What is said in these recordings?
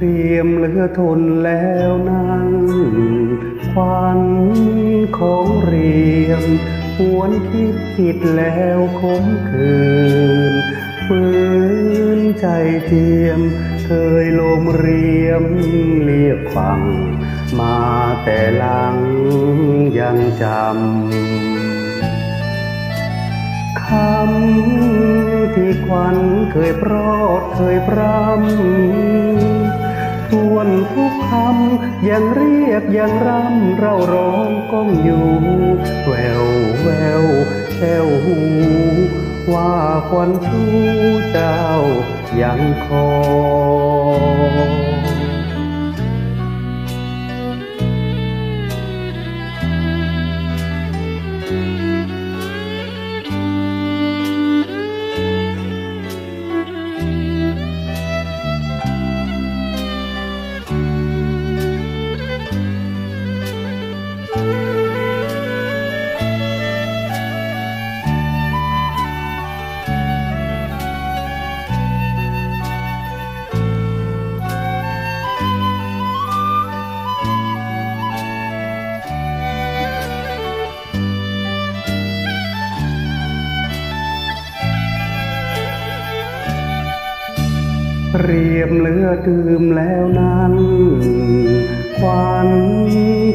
เรียมเหลือทนแล้วนั้นควันของเรียมหวนคิดผิดแล้วคมคืนฝืนใจเทียม เคยลมเรียมเรียกฟัง มาแต่หลังยังจำคำที่ควันเคยโปรดเคยพรำ ทวนทุกคำยังเรียกยังรำเราร้องก้องอยู่ แววแววแววหู ว่าควันชูเจ้ายังคอย เรียมเลือดื่มแล้วนั้น ควัน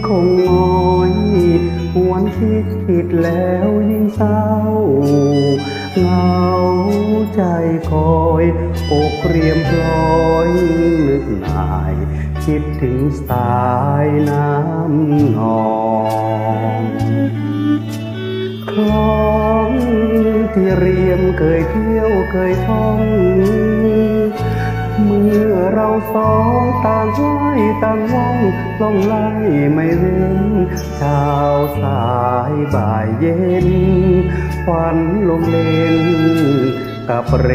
คงงอยหวนคิดผิดแล้วยิ่งเศร้าเหงาใจคอยอกเรียมพลอยนึกนาย คิดถึงสายน้ำนองคลองที่เรียมเคยเที่ยวเคยท่อง เมื่อเราสองต่างไหวต่างว่องล่องไล่ไม่เว้นชาวสายบ่ายเย็นฝันลงเล่นกับเร